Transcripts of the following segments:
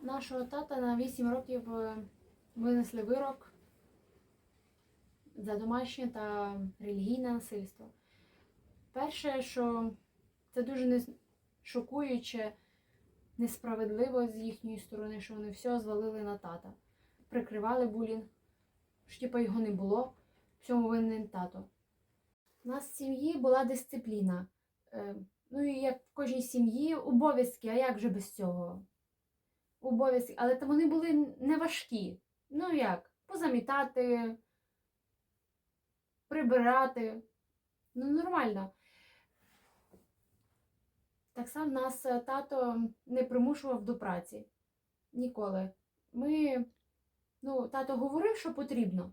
Нашого тата на 8 років е, винесли вирок за домашнє та релігійне насильство. Перше, що це дуже шокуюче, несправедливо з їхньої сторони, що вони все звалили на тата. Прикривали булінг, що типу його не було, всьому винен тато. У нас в сім'ї була дисципліна. Е, Ну і як в кожній сім'ї обов'язки, а як же без цього? Обов'язки, але там вони були не важкі. Ну як? Позамітати, прибирати. Ну, нормально. Так само нас е, тато не примушував до праці. Ніколи. Ми, ну, тато говорив, що потрібно.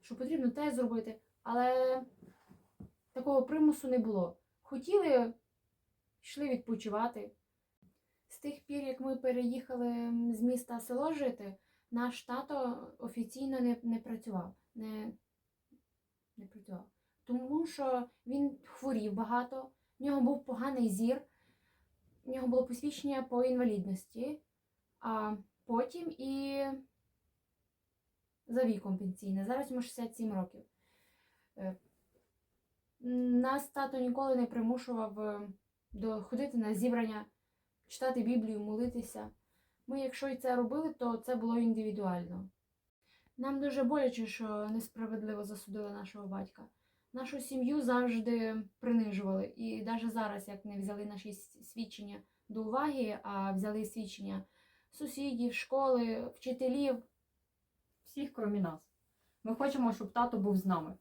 Що потрібно те зробити, але такого примусу не було. Хотіли, йшли відпочивати. З тих пір, як ми переїхали з міста село жити, наш тато офіційно не, не працював. Не, не працював. Тому що він хворів багато, в нього був поганий зір, в нього було посвідчення по інвалідності, а потім і за віком пенсійне. Зараз йому 67 років. Е, Нас тато ніколи не примушував е, ходити на зібрання, читати Біблію, молитися. Ми, якщо і це робили, то це було індивідуально. Нам дуже боляче, що несправедливо засудили нашого батька. Нашу сім'ю завжди принижували. І навіть зараз, як не взяли наші свідчення до уваги, а взяли свідчення сусідів, школи, вчителів, Всіх, крім нас. Ми хочемо, щоб тато був з нами.